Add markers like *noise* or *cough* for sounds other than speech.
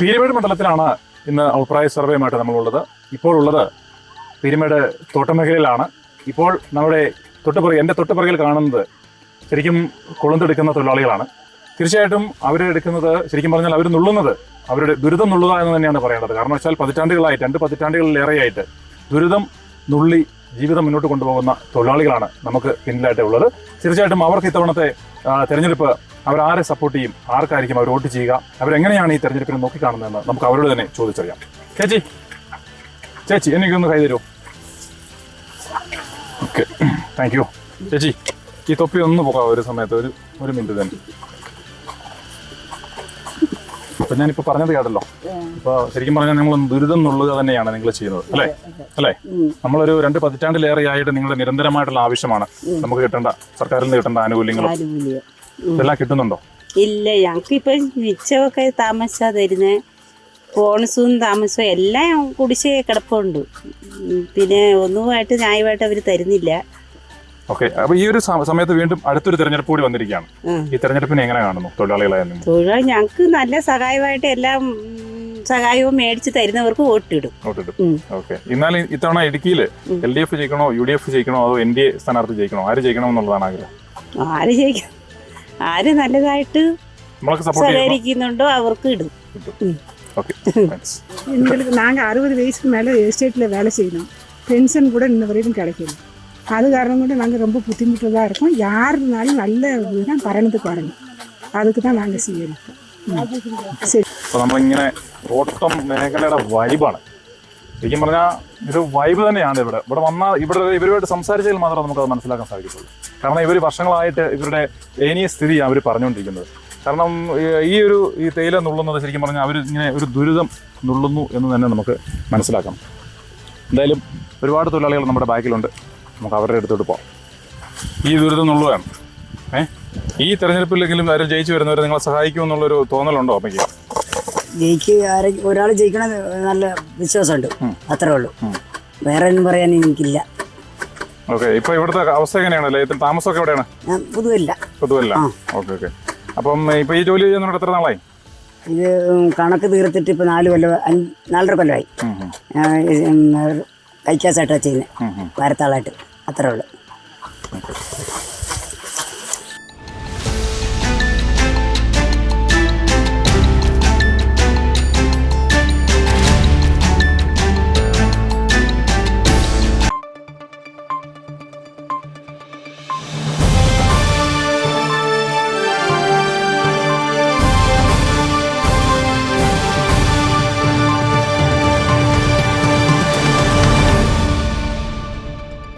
പീരുമേട് മണ്ഡലത്തിലാണ് ഇന്ന് അഭിപ്രായ സർവേയുമായിട്ട് നമ്മളുള്ളത്. ഇപ്പോൾ ഉള്ളത് പീരുമേട് തോട്ടമേഖലയിലാണ്. ഇപ്പോൾ നമ്മുടെ തൊട്ടുപുറകിൽ എന്റെ തൊട്ടുപുറകിൽ കാണുന്നത് ശരിക്കും കൊളുന്തെടുക്കുന്ന തൊഴിലാളികളാണ്. തീർച്ചയായിട്ടും അവരെടുക്കുന്നത് ശരിക്കും പറഞ്ഞാൽ അവർ നുള്ളുന്നത് അവരുടെ ദുരിതം നുള്ളുക എന്ന് തന്നെയാണ് പറയേണ്ടത്. കാരണം വെച്ചാൽ പതിറ്റാണ്ടുകളായിട്ട് രണ്ട് പതിറ്റാണ്ടുകളിലേറെയായിട്ട് ദുരിതം നുള്ളി ജീവിതം മുന്നോട്ട് കൊണ്ടുപോകുന്ന തൊഴിലാളികളാണ് നമുക്ക് പിന്നിലായിട്ട് ഉള്ളത്. തീർച്ചയായിട്ടും അവർക്ക് ഇത്തവണത്തെ തെരഞ്ഞെടുപ്പ് അവരാരെ സപ്പോർട്ട് ചെയ്യും ആർക്കായിരിക്കും അവർ വോട്ട് ചെയ്യുക അവരെങ്ങനെയാണ് ഈ തെരഞ്ഞെടുപ്പിനെ നോക്കിക്കാണുന്നതെന്ന് നമുക്ക് അവരോട് തന്നെ ചോദിച്ചറിയാം. ചേച്ചി ചേച്ചി എനിക്കൊന്ന് കൈ തരുമോ ഓക്കെ താങ്ക് യു ചേച്ചി ഈ തൊപ്പി ഒന്ന് പോകാം ഒരു സമയത്ത് ഒരു ഒരു മിനിറ്റ് തന്നെ. അപ്പൊ ഞാനിപ്പോ പറഞ്ഞത് കേട്ടല്ലോ. ഇപ്പൊ ശരിക്കും പറഞ്ഞാൽ നിങ്ങൾ ദുരിതം നുള്ളുക തന്നെയാണ് നിങ്ങൾ ചെയ്യുന്നത് അല്ലേ? അല്ലേ? നമ്മളൊരു രണ്ട് പതിറ്റാണ്ടിലേറെ ആയിട്ട് നിങ്ങളുടെ നിരന്തരമായിട്ടുള്ള ആവശ്യമാണ്. നമുക്ക് കിട്ടേണ്ട സർക്കാരിൽ നിന്ന് കിട്ടേണ്ട ആനുകൂല്യങ്ങളും. ആനുകൂല്യം. ഇതെല്ലാം കിട്ടുന്നുണ്ടോ? ഇല്ല ഞങ്ങൾക്ക് ഇപ്പൊ മിച്ചമൊക്കെ താമസിച്ചാ തരുന്നേ. ബോണസും താമസവും എല്ലാം കുടിശ്ശേ കിടപ്പുണ്ട്. പിന്നെ ഒന്നുമായിട്ട് ന്യായമായിട്ട് അവർ തരുന്നില്ല. ഓക്കെ അപ്പൊ ഈ ഒരു സ- സമയത്ത് വീണ്ടും അടുത്തൊരു തെരഞ്ഞെടുപ്പ് കൂടി വന്നിരിക്കുകയാണ് ഉം. ഈ തെരഞ്ഞെടുപ്പിനെ എങ്ങനെ കാണുന്നു തൊഴിലാളികളായ നിങ്ങൾ തൊഴിലാളി ഞങ്ങൾക്ക് നല്ല സഹായമായിട്ട് എല്ലാം ഉം, സഹായവും മേടിച്ച് തരുന്നവർക്ക് വോട്ടിടും വോട്ടിടും ഉം. ഓക്കെ എന്നാൽ ഇത്തവണ ഇടുക്കിയിൽ എൽ ഡി എഫ് ജയിക്കണോ യു ഡി എഫ് ജയിക്കണോ അതോ എൻ ഡി എ സ്ഥാനാർത്ഥി ജയിക്കണോ ആര് ജയിക്കണം എന്നുള്ളതാണ് ആഗ്രഹം ആര് ജയിക്കും ആര് നല്ലതായിട്ട് നമ്മളൊക്കെ സപ്പോർട്ട് ചെയ്യുന്നു സഹകരിക്കുന്നുണ്ടോ അവർക്ക് ഇടും ஓகே தேங்க்ஸ் எங்களுக்கு நாங்கள் *laughs* அறுபது வயசுக்கு மேலே எஸ்டேட்டில் வேலை செய்யணும் பென்ஷன் கூட இன்ன வரைக்கும் கிடைக்கல அது காரணம் கொண்டு நாங்கள் ரொம்ப புத்திமுட்டு தான் இருக்கோம் யாருனாலும் நல்ல இதுதான் பரணத்துக்கு வரணும் அதுக்கு தான் நாங்கள் செய்யணும் ശരി. അപ്പോൾ നമ്മളിങ്ങനെ ഓട്ടം മേഖലയുടെ വൈബാണ്. ശരിക്കും പറഞ്ഞാൽ ഒരു വൈബ് തന്നെയാണ് ഇവിടെ. ഇവിടെ വന്നാൽ ഇവിടെ ഇവരുമായിട്ട് സംസാരിച്ചാൽ മാത്രമേ നമുക്കത് മനസ്സിലാക്കാൻ സാധിക്കുള്ളൂ കാരണം ഇവർ വർഷങ്ങളായിട്ട് ഇവരുടെ ഏനിയ സ്ഥിതിയാണ് അവർ പറഞ്ഞുകൊണ്ടിരിക്കുന്നത്. കാരണം ഈ ഒരു ഈ തേയില നുള്ളുന്നത് ശരിക്കും പറഞ്ഞാൽ അവർ ഇങ്ങനെ ഒരു ദുരിതം നുള്ളുന്നു എന്ന് തന്നെ നമുക്ക് മനസ്സിലാക്കാം. എന്തായാലും ഒരുപാട് തൊഴിലാളികൾ നമ്മുടെ ബാക്കിലുണ്ട്. നമുക്ക് അവരുടെ അടുത്തോട്ട് പോകാം ഈ ദുരിതം നുള്ളുകയാണ് ഏ? ഈ തെരഞ്ഞെടുപ്പിലെങ്കിലും ആരും ജയിച്ചു വരുന്നവരെ നിങ്ങളെ സഹായിക്കുമെന്നുള്ളൊരു തോന്നലുണ്ടോ അമ്മയ്ക്ക്? ജയിക്ക് ആരെ ഒരാൾ ജയിക്കണ നല്ല വിശ്വാസമുണ്ട്. അത്രേ ഉള്ളൂ. വേറെ ഒന്നും പറയാൻ എനിക്കില്ല. ഓക്കെ ഇപ്പൊ ഇവിടുത്തെ അവസ്ഥ എങ്ങനെയാണ്? ലയത്തിൽ താമസമൊക്കെ എവിടെയാണ്? പുതുവല്ല. പുതുവല്ല? Okay okay. അപ്പം ഇപ്പൊ ഈ ജോലി ചെയ്യുന്നവിടെ എത്ര നാളായി? ഇത് കണക്ക് തീർത്തിട്ട് ഇപ്പൊ നാല് കൊല്ലം നാലര കൊല്ലമായി. കൈക്കാസായിട്ടാണ് ചെയ്യുന്നത്. വാരത്താളായിട്ട്. അത്രേ ഉള്ളൂ.